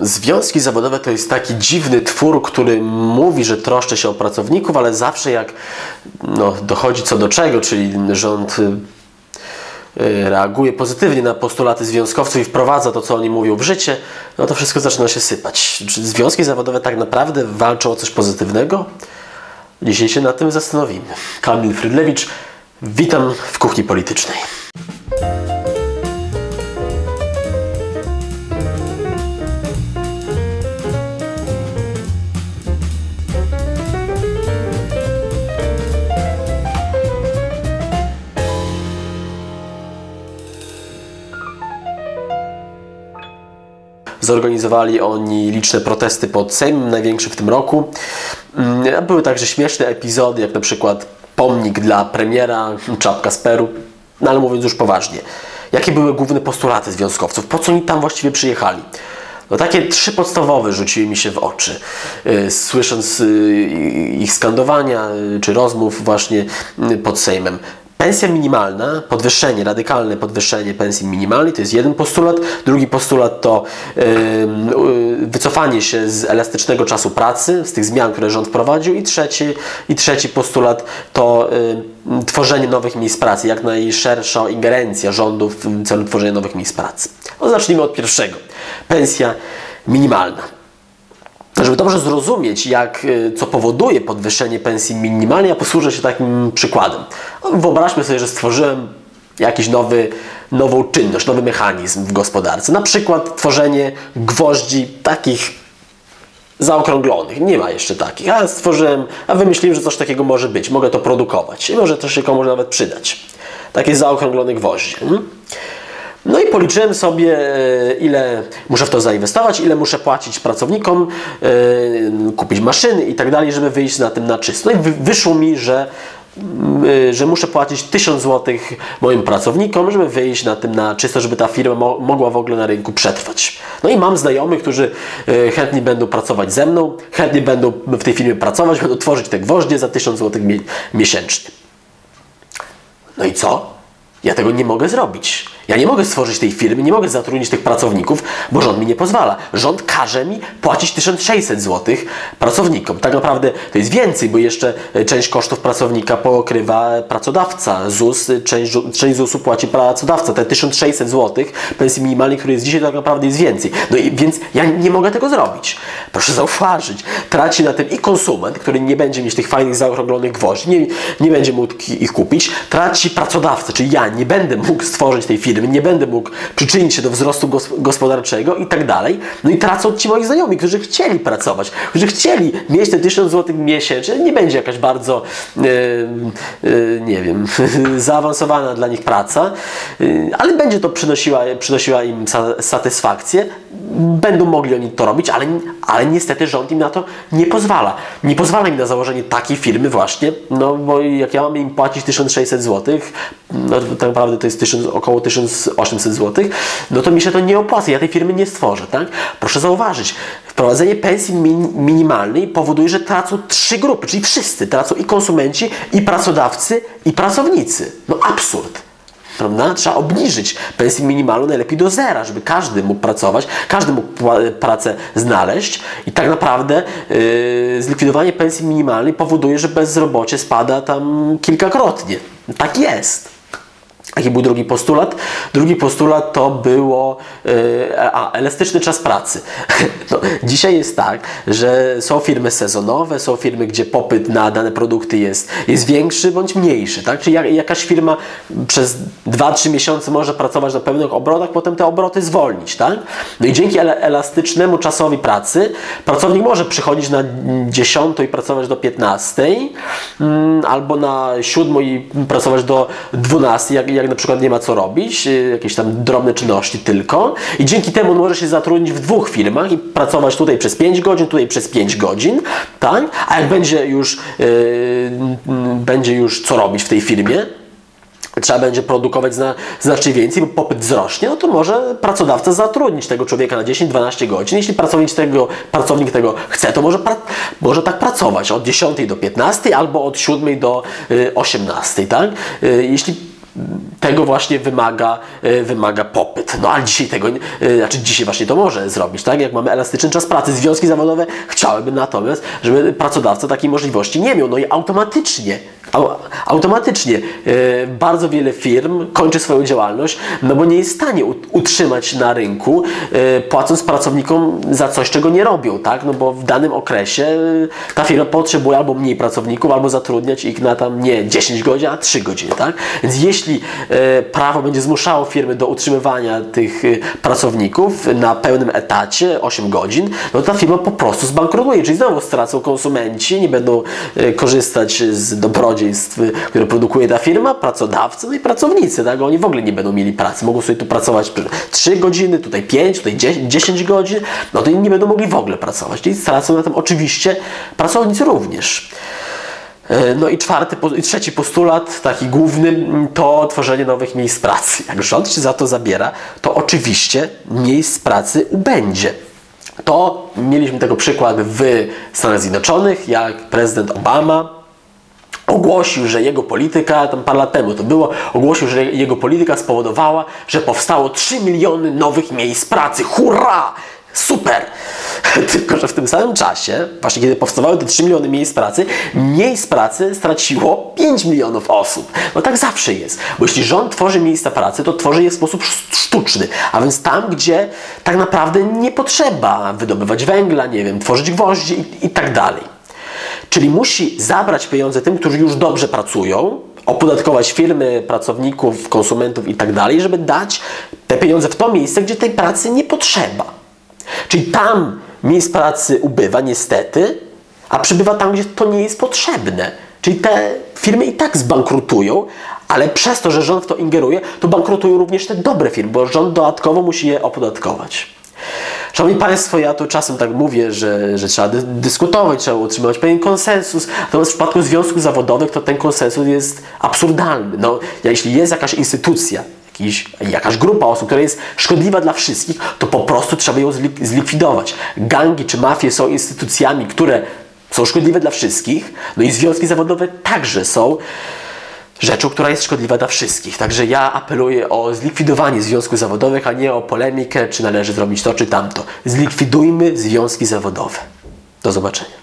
Związki zawodowe to jest taki dziwny twór, który mówi, że troszczy się o pracowników, ale zawsze jak no, dochodzi co do czego, czyli rząd y, y, reaguje pozytywnie na postulaty związkowców i wprowadza to, co oni mówią w życie, no to wszystko zaczyna się sypać. Czy związki zawodowe tak naprawdę walczą o coś pozytywnego? Dzisiaj się nad tym zastanowimy. Kamil Frydlewicz, witam w kuchni politycznej. Zorganizowali oni liczne protesty pod Sejmem, największy w tym roku. Mm, Były także śmieszne epizody, jak na przykład pomnik dla premiera, czapka z Peru. No ale mówiąc już poważnie, jakie były główne postulaty związkowców? Po co oni tam właściwie przyjechali? No takie trzy podstawowe rzuciły mi się w oczy. Y, Słysząc y, ich skandowania y, czy rozmów właśnie pod Sejmem. Pensja minimalna, podwyższenie, radykalne podwyższenie pensji minimalnej to jest jeden postulat. Drugi postulat to y, y, wycofanie się z elastycznego czasu pracy, z tych zmian, które rząd wprowadził. I trzeci, i trzeci postulat to y, tworzenie nowych miejsc pracy, jak najszersza ingerencja rządu w celu tworzenia nowych miejsc pracy. No, zacznijmy od pierwszego. Pensja minimalna. Żeby dobrze zrozumieć, jak, y, co powoduje podwyższenie pensji minimalnej, ja posłużę się takim przykładem. No, Wyobraźmy sobie, że stworzyłem jakiś nowy, nową czynność, nowy mechanizm w gospodarce. Na przykład tworzenie gwoździ takich zaokrąglonych. Nie ma jeszcze takich. A stworzyłem, a wymyśliłem, że coś takiego może być. Mogę to produkować i może to się komuś nawet przydać. Takie zaokrąglone gwoździe. No i policzyłem sobie, e, ile muszę w to zainwestować, ile muszę płacić pracownikom, e, kupić maszyny i tak dalej, żeby wyjść na tym na czysto. No i wy- wyszło mi, że, e, że muszę płacić 1000 zł moim pracownikom, żeby wyjść na tym na czysto, żeby ta firma mo- mogła w ogóle na rynku przetrwać. No i mam znajomych, którzy chętnie będą pracować ze mną, chętnie będą w tej firmie pracować, będą tworzyć te gwoździe za 1000 zł mie- miesięcznie. No i co? Ja tego nie mogę zrobić. Ja nie mogę stworzyć tej firmy, nie mogę zatrudnić tych pracowników, bo rząd mi nie pozwala. Rząd każe mi płacić 1600 zł pracownikom. Tak naprawdę to jest więcej, bo jeszcze e, część kosztów pracownika pokrywa pracodawca. ZUS, e, część, część ZUS-u płaci pracodawca. Te 1600 zł pensji minimalnej, który jest dzisiaj, tak naprawdę jest więcej. No i więc ja nie mogę tego zrobić. Proszę zauważyć, traci na tym i konsument, który nie będzie mieć tych fajnych zaokrąglonych gwoździ, nie, nie będzie mógł ich kupić, traci pracodawca, czyli ja nie będę mógł stworzyć tej firmy, nie będę mógł przyczynić się do wzrostu gos- gospodarczego i tak dalej. No i tracą ci moi znajomi, którzy chcieli pracować, którzy chcieli mieć te 1000 zł miesięcznie. Nie będzie jakaś bardzo, e, e, nie wiem, zaawansowana dla nich praca, e, ale będzie to przynosiła, przynosiła im sa- satysfakcję. Będą mogli oni to robić, ale, ale niestety rząd im na to nie pozwala. Nie pozwala im na założenie takiej firmy właśnie, no bo jak ja mam im płacić 1600 zł, no tak naprawdę to jest 1000, około 1800 zł, no to mi się to nie opłaca, ja tej firmy nie stworzę, tak? Proszę zauważyć, wprowadzenie pensji min- minimalnej powoduje, że tracą trzy grupy, czyli wszyscy tracą i konsumenci, i pracodawcy, i pracownicy. No absurd. Prawda? Trzeba obniżyć pensję minimalną najlepiej do zera, żeby każdy mógł pracować, każdy mógł pracę znaleźć i tak naprawdę yy, zlikwidowanie pensji minimalnej powoduje, że bezrobocie spada tam kilkakrotnie. Tak jest. Jaki był drugi postulat? Drugi postulat to było e, a, elastyczny czas pracy. No, dzisiaj jest tak, że są firmy sezonowe, są firmy, gdzie popyt na dane produkty jest, jest większy bądź mniejszy. Tak? Czyli jak, jakaś firma przez 2-3 miesiące może pracować na pełnych obrotach, potem te obroty zwolnić. Tak? No i dzięki elastycznemu czasowi pracy pracownik może przychodzić na 10 i pracować do 15, mm, albo na 7 i pracować do 12, jak, jak na przykład nie ma co robić, y, jakieś tam drobne czynności tylko. I dzięki temu może się zatrudnić w dwóch firmach i pracować tutaj przez 5 godzin, tutaj przez 5 godzin, tak? A jak będzie już, yy, będzie już co robić w tej firmie, trzeba będzie produkować zna, znacznie więcej, bo popyt wzrośnie, no to może pracodawca zatrudnić tego człowieka na 10-12 godzin. Jeśli pracownik tego, pracownik tego chce, to może, pra, może tak pracować od 10 do 15 albo od 7 do y, 18, tak? Y, jeśli tego właśnie wymaga, y, wymaga popyt. No ale dzisiaj tego, y, znaczy dzisiaj właśnie to może zrobić, tak? Jak mamy elastyczny czas pracy, związki zawodowe chciałyby natomiast, żeby pracodawca takiej możliwości nie miał. No i automatycznie, au, automatycznie y, bardzo wiele firm kończy swoją działalność, no bo nie jest w stanie ut- utrzymać na rynku, y, płacąc pracownikom za coś, czego nie robią, tak? No bo w danym okresie y, ta firma potrzebuje albo mniej pracowników, albo zatrudniać ich na tam nie 10 godzin, a 3 godziny, tak? Więc jeśli e, prawo będzie zmuszało firmy do utrzymywania tych e, pracowników na pełnym etacie 8 godzin, no ta firma po prostu zbankrutuje, czyli znowu stracą konsumenci, nie będą e, korzystać z dobrodziejstw, e, które produkuje ta firma, pracodawcy, no i pracownicy, tak? Oni w ogóle nie będą mieli pracy, mogą sobie tu pracować 3 godziny, tutaj 5, tutaj 10 10 godzin, no to nie będą mogli w ogóle pracować, czyli stracą na tym oczywiście pracownicy również. E, No i czwarty, i trzeci postulat, taki główny, m, to tworzenie nowych miejsc pracy. Jak rząd się za to zabiera, to oczywiście miejsc pracy ubędzie. To mieliśmy tego przykład w Stanach Zjednoczonych, jak prezydent Obama ogłosił, że jego polityka, tam parę lat temu to było, ogłosił, że jego polityka spowodowała, że powstało 3 miliony nowych miejsc pracy. Hurra! Super! Tylko, że w tym samym czasie, właśnie kiedy powstawały te 3 miliony miejsc pracy, miejsc pracy straciło 5 milionów osób. No tak zawsze jest. Bo jeśli rząd tworzy miejsca pracy, to tworzy je w sposób sz- sztuczny. A więc tam, gdzie tak naprawdę nie potrzeba wydobywać węgla, nie wiem, tworzyć gwoździ i, i tak dalej. Czyli musi zabrać pieniądze tym, którzy już dobrze pracują, opodatkować firmy, pracowników, konsumentów i tak dalej, żeby dać te pieniądze w to miejsce, gdzie tej pracy nie potrzeba. Czyli tam miejsc pracy ubywa niestety, a przybywa tam, gdzie to nie jest potrzebne. Czyli te firmy i tak zbankrutują, ale przez to, że rząd w to ingeruje, to bankrutują również te dobre firmy, bo rząd dodatkowo musi je opodatkować. Szanowni Państwo, ja tu czasem tak mówię, że, że trzeba dy dyskutować, trzeba utrzymywać pewien konsensus, natomiast w przypadku związków zawodowych to ten konsensus jest absurdalny. No, jeśli jest jakaś instytucja, jakiś, jakaś grupa osób, która jest szkodliwa dla wszystkich, to po prostu trzeba ją zlik- zlikwidować. Gangi czy mafie są instytucjami, które są szkodliwe dla wszystkich, no i związki zawodowe także są rzeczą, która jest szkodliwa dla wszystkich. Także ja apeluję o zlikwidowanie związków zawodowych, a nie o polemikę, czy należy zrobić to, czy tamto. Zlikwidujmy związki zawodowe. Do zobaczenia.